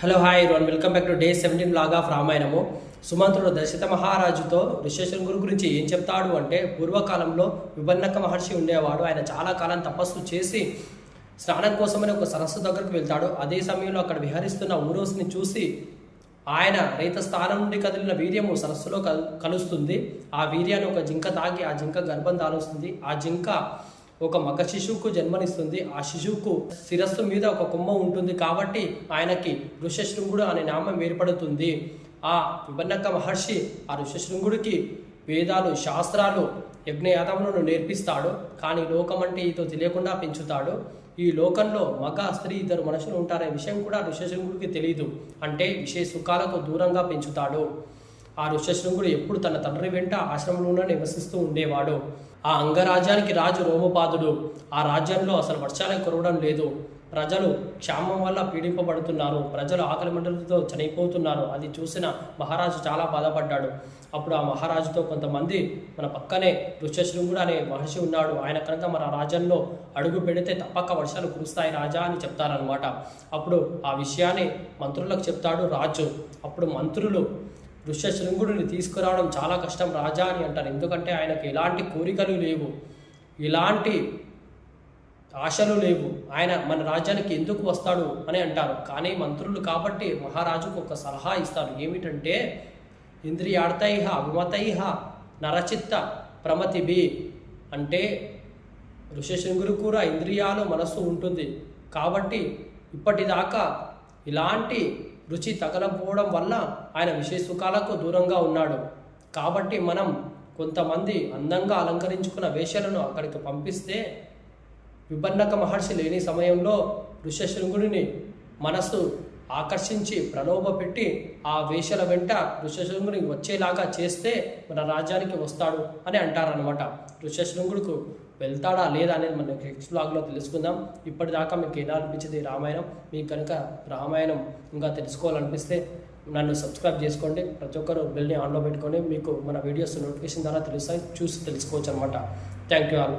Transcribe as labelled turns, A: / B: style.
A: Hello hi one welcome back to day seventeen blog of రామాయణము. సుమంతుడు దశరథ మహారాజుతో ఋషేశ్వరం గురు గురించి ఏం చెప్తాడు అంటే పూర్వకాలంలో విభన్నక మహర్షి ఉండేవాడు. ఆయన చాలా కాలం తపస్సు చేసి స్నానం కోసమని ఒక సరస్సు దగ్గరకు వెళ్తాడు. అదే సమయంలో అక్కడ విహరిస్తున్న ఊరోస్ని చూసి ఆయన రైత స్థానం నుండి కదిలిన వీర్యము సరస్సులో కలుస్తుంది. ఆ వీర్యాన్ని ఒక జింక తాగి ఆ జింక గర్భం దాలుస్తుంది. ఆ జింక ఒక మగ శిశువుకు జన్మనిస్తుంది. ఆ శిశువుకు శిరస్సు మీద ఒక కొమ్మ ఉంటుంది కాబట్టి ఆయనకి ఋషశృంగుడు అనే నామం ఏర్పడుతుంది. ఆ విభన్నక మహర్షి ఆ ఋషశృంగుడికి వేదాలు శాస్త్రాలు యజ్ఞయాతములను నేర్పిస్తాడు. కానీ లోకం అంటే ఈతో తెలియకుండా పెంచుతాడు. ఈ లోకంలో మగ స్త్రీ ఇద్దరు మనుషులు ఉంటారనే విషయం కూడా ఋషశృంగుడికి తెలియదు అంటే విషయ సుఖాలకు దూరంగా పెంచుతాడు. ఆ ఋషశృంగుడు ఎప్పుడు తన తండ్రి వెంట ఆశ్రమంలోనే నివసిస్తూ ఉండేవాడు. ఆ అంగరాజ్యానికి రాజు రోమపాదుడు. ఆ రాజ్యంలో అసలు వర్షాలే కురవడం లేదు. ప్రజలు క్షామం వల్ల పీడింపబడుతున్నారు. ప్రజలు ఆకలి మండలతో చనిపోతున్నారు. అది చూసిన మహారాజు చాలా బాధపడ్డాడు. అప్పుడు ఆ మహారాజుతో కొంతమంది మన పక్కనే ఋషశృంగుడు అనే మహర్షి ఉన్నాడు. ఆయన కనుక మన రాజ్యంలో అడుగు పెడితే తప్పక వర్షాలు కురుస్తాయి రాజా అని చెప్తారనమాట అప్పుడు ఆ విషయాన్ని మంత్రులకు చెప్తాడు రాజు. అప్పుడు మంత్రులు ఋష్యశృంగుడిని తీసుకురావడం చాలా కష్టం రాజా అని అంటారు. ఎందుకంటే ఆయనకు ఎలాంటి కోరికలు లేవు ఎలాంటి ఆశలు లేవు. ఆయన మన రాజ్యానికి ఎందుకు వస్తాడు అని అంటారు. కానీ మంత్రులు కాబట్టి మహారాజుకు ఒక సలహా ఇస్తారు. ఏమిటంటే ఇంద్రియార్థైహ అభిమతైహ నరచిత్త ప్రమతిభి అంటే ఋషశృంగుడు కూడా ఇంద్రియాలు మనస్సు ఉంటుంది. కాబట్టి ఇప్పటిదాకా ఇలాంటి రుచి తగలకపోవడం వల్ల ఆయన విషయ సుఖాలకు దూరంగా ఉన్నాడు. కాబట్టి మనం కొంతమంది అందంగా అలంకరించుకున్న వేషలను అక్కడికి పంపిస్తే విభన్నక మహర్షి లేని సమయంలో ఋషశృంగుడిని మనసు ఆకర్షించి ప్రలోభపెట్టి ఆ వేషల వెంట ఋషశృంగుని వచ్చేలాగా చేస్తే మన రాజ్యానికి వస్తాడు అని అంటారనమాట ఋషశృంగుడుకు వెళ్తాడా లేదా అనేది మన నెక్స్ట్ బ్లాగ్లో తెలుసుకుందాం. ఇప్పటిదాకా మీకు ఎలా అనిపించింది రామాయణం? మీకు కనుక రామాయణం ఇంకా తెలుసుకోవాలనిపిస్తే నన్ను సబ్స్క్రైబ్ చేసుకోండి. ప్రతి ఒక్కరు బెల్ని ఆన్లో పెట్టుకొని మీకు మన వీడియోస్ నోటిఫికేషన్ ద్వారా తెలుస్తాయి. చూసి తెలుసుకోవచ్చు అనమాట థ్యాంక్ యూ ఆల్